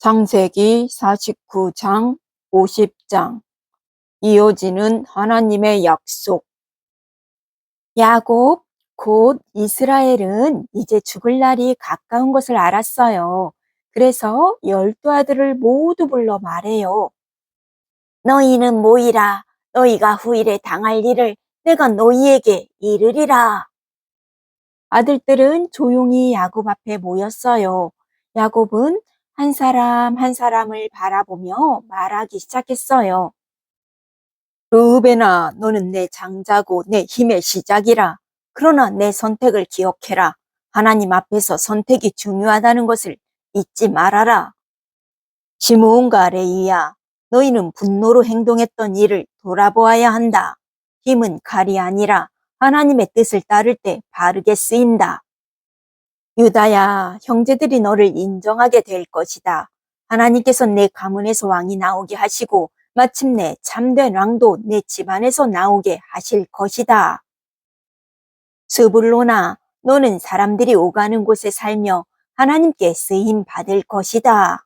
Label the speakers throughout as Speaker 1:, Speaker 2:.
Speaker 1: 창세기 49장 50장 이어지는 하나님의 약속 야곱 곧 이스라엘은 이제 죽을 날이 가까운 것을 알았어요. 그래서 열두 아들을 모두 불러 말해요. 너희는 모이라. 너희가 후일에 당할 일을 내가 너희에게 이르리라. 아들들은 조용히 야곱 앞에 모였어요. 야곱은 한 사람 한 사람을 바라보며 말하기 시작했어요. 르우벤아, 너는 내 장자고 내 힘의 시작이라. 그러나 내 선택을 기억해라. 하나님 앞에서 선택이 중요하다는 것을 잊지 말아라. 시므온과 레이야, 너희는 분노로 행동했던 일을 돌아보아야 한다. 힘은 칼이 아니라 하나님의 뜻을 따를 때 바르게 쓰인다. 유다야, 형제들이 너를 인정하게 될 것이다. 하나님께서 내 가문에서 왕이 나오게 하시고 마침내 참된 왕도 내 집안에서 나오게 하실 것이다. 스불로나, 너는 사람들이 오가는 곳에 살며 하나님께 쓰임 받을 것이다.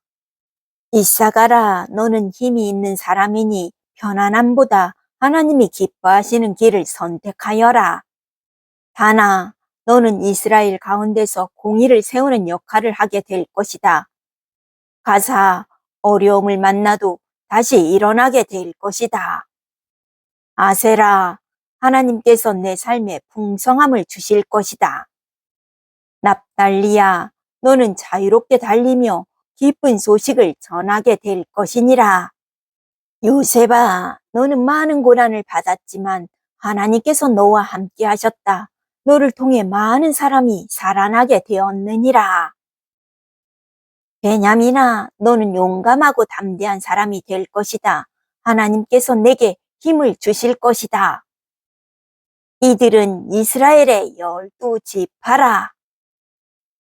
Speaker 1: 이사가라, 너는 힘이 있는 사람이니 편안함보다 하나님이 기뻐하시는 길을 선택하여라. 다나, 너는 이스라엘 가운데서 공의를 세우는 역할을 하게 될 것이다. 가사, 어려움을 만나도 다시 일어나게 될 것이다. 아세라, 하나님께서 내 삶에 풍성함을 주실 것이다. 납달리야, 너는 자유롭게 달리며 기쁜 소식을 전하게 될 것이니라. 요셉아, 너는 많은 고난을 받았지만 하나님께서 너와 함께 하셨다. 너를 통해 많은 사람이 살아나게 되었느니라. 베냐민아, 너는 용감하고 담대한 사람이 될 것이다. 하나님께서 내게 힘을 주실 것이다. 이들은 이스라엘의 열두 지파라.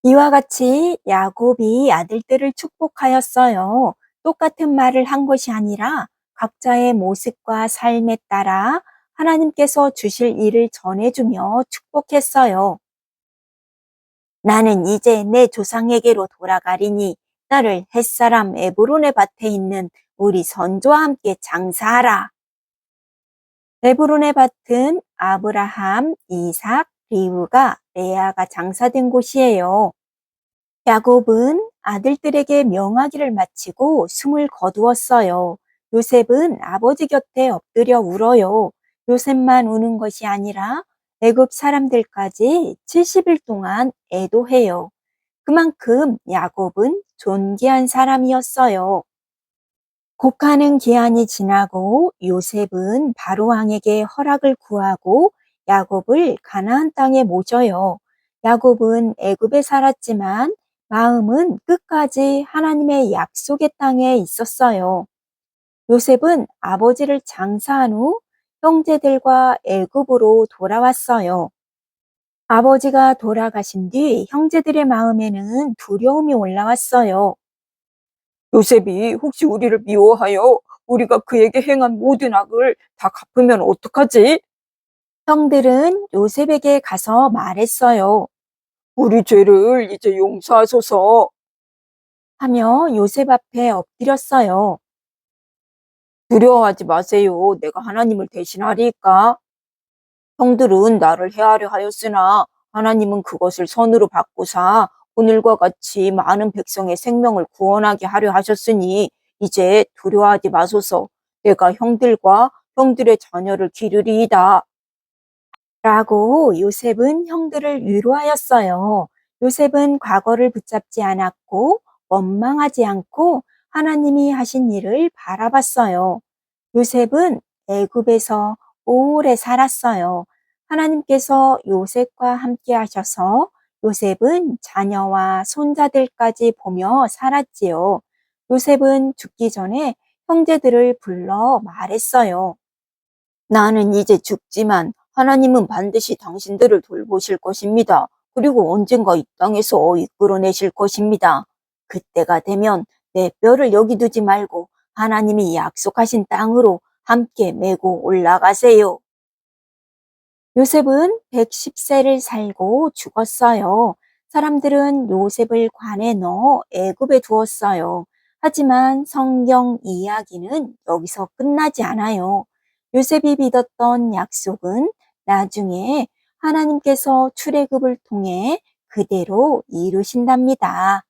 Speaker 1: 이와 같이 야곱이 아들들을 축복하였어요. 똑같은 말을 한 것이 아니라 각자의 모습과 삶에 따라 하나님께서 주실 일을 전해주며 축복했어요. 나는 이제 내 조상에게로 돌아가리니 나를 햇사람 에브론의 밭에 있는 우리 선조와 함께 장사하라. 에브론의 밭은 아브라함, 이삭, 리우가 레아가 장사된 곳이에요. 야곱은 아들들에게 명하기를 마치고 숨을 거두었어요. 요셉은 아버지 곁에 엎드려 울어요. 요셉만 우는 것이 아니라 애굽 사람들까지 70일 동안 애도해요. 그만큼 야곱은 존귀한 사람이었어요. 곡하는 기한이 지나고 요셉은 바로 왕에게 허락을 구하고 야곱을 가나안 땅에 모셔요. 야곱은 애굽에 살았지만 마음은 끝까지 하나님의 약속의 땅에 있었어요. 요셉은 아버지를 장사한 후 형제들과 애굽으로 돌아왔어요. 아버지가 돌아가신 뒤 형제들의 마음에는 두려움이 올라왔어요. 요셉이 혹시 우리를 미워하여 우리가 그에게 행한 모든 악을 다 갚으면 어떡하지? 형들은 요셉에게 가서 말했어요. 우리 죄를 이제 용서하소서. 하며 요셉 앞에 엎드렸어요. 두려워하지 마세요. 내가 하나님을 대신하리까? 형들은 나를 해하려 하였으나 하나님은 그것을 선으로 바꾸사 오늘과 같이 많은 백성의 생명을 구원하게 하려 하셨으니 이제 두려워하지 마소서. 내가 형들과 형들의 자녀를 기르리이다. 라고 요셉은 형들을 위로하였어요. 요셉은 과거를 붙잡지 않았고 원망하지 않고 하나님이 하신 일을 바라봤어요. 요셉은 애굽에서 오래 살았어요. 하나님께서 요셉과 함께 하셔서 요셉은 자녀와 손자들까지 보며 살았지요. 요셉은 죽기 전에 형제들을 불러 말했어요. 나는 이제 죽지만 하나님은 반드시 당신들을 돌보실 것입니다. 그리고 언젠가 이 땅에서 이끌어내실 것입니다. 그때가 되면 내 뼈를 여기 두지 말고 하나님이 약속하신 땅으로 함께 메고 올라가세요. 요셉은 110세를 살고 죽었어요. 사람들은 요셉을 관에 넣어 애굽에 두었어요. 하지만 성경 이야기는 여기서 끝나지 않아요. 요셉이 믿었던 약속은 나중에 하나님께서 출애굽을 통해 그대로 이루신답니다.